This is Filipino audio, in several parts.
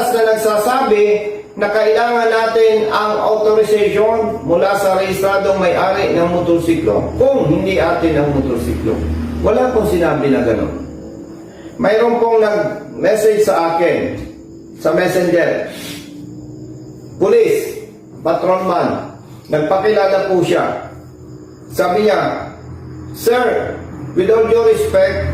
batas na nagsasabi na kailangan natin ang authorization mula sa rehistradong may-ari ng motorsiklo kung hindi atin ang motorsiklo. Wala pong sinabi na gano'n. Mayroon pong nag-message sa akin sa messenger. Police, patrolman, nagpakilala po siya. Sabi niya, Sir, with all due respect,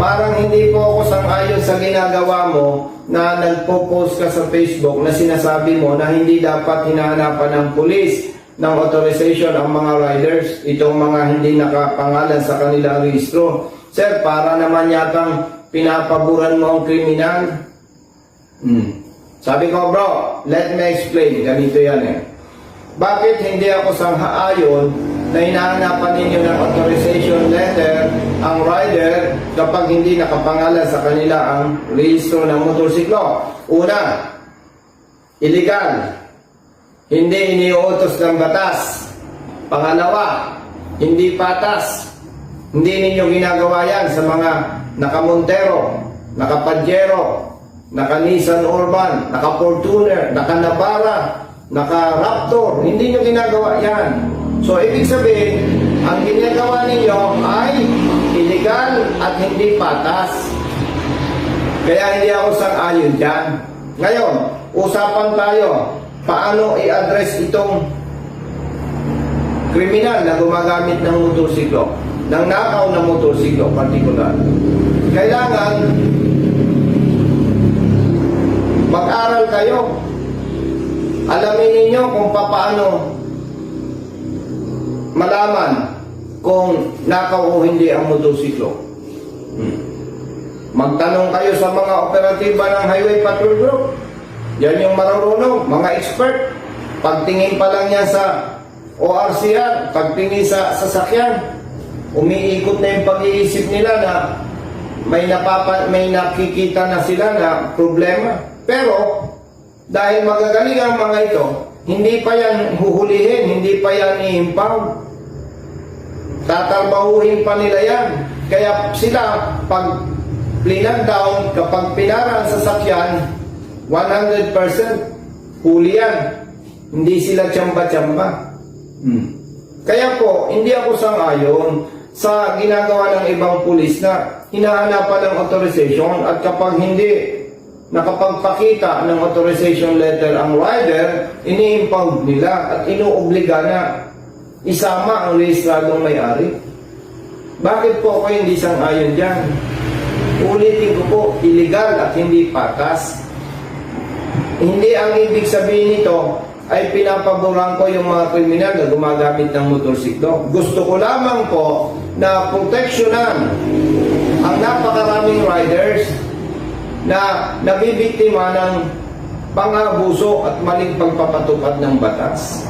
parang hindi po ako sang-ayon sa ginagawa mo na nagpo-post ka sa Facebook na sinasabi mo na hindi dapat hinahanapan ng pulis ng authorization ang mga riders, itong mga hindi nakapangalan sa kanilang rehistro. Sir, para naman yatang pinapaboran mo ang kriminal. Hmm. Sabi ko, bro, let me explain. Ganito yan eh. Bakit hindi ako sanghaayon na hinahanapan ninyo ng authorization letter ang rider kapag hindi nakapangalan sa kanila ang rehistro ng motorsiklo? Una, illegal. Hindi iniuutos ng batas. Pangalawa, hindi patas. Hindi ninyo ginagawa yan sa mga nakamontero, nakapadyero, naka-Nissan Urban, naka-Fortuner, naka-Navara, naka-Raptor. Hindi nyo ginagawa yan. So, ibig sabihin, ang ginagawa ninyo ay illegal at hindi patas. Kaya hindi ako sang-ayon dyan. Ngayon, usapan tayo, paano i-address itong kriminal na gumagamit ng motorsiklo, ng nakaw na motorsiklo particular. Kailangan mag-aral kayo. Alamin ninyo kung paano malaman kung nakaw o hindi ang motorsiklo. Hmm. Magtanong kayo sa mga operatiba ng Highway Patrol Group. Yan yung marunong, mga expert. Pagtingin pa lang yan sa ORCR, pagtingin sa sasakyan, umiikot na yung pag-iisip nila na may napapa, may nakikita na sila na problema. Pero, dahil magagaling ang mga ito, hindi pa yan huhulihin, hindi pa yan i-impound. Tatarbahuhin pa nila yan. Kaya sila, pag plinag down, kapag pinara ang sasakyan, 100% huli yan. Hindi sila tsamba-tsamba. Hmm. Kaya po, hindi ako sang-ayon sa ginagawa ng ibang pulis na hinahanapan ng authorization at kapag hindi nakapagpakita ng authorization letter ang rider, ini-impound nila at inuobliga na isama ang rehistradong may-ari. Bakit po ako hindi sang-ayon dyan? Ulitin ko po, illegal at hindi patas. Hindi ang ibig sabihin nito ay pinapaboran ko yung mga kriminal na gumagamit ng motorsiklo. Gusto ko lamang po na proteksyonan ang napakaraming riders na nabibiktima ng pang-abuso at maling pagpapatupad ng batas.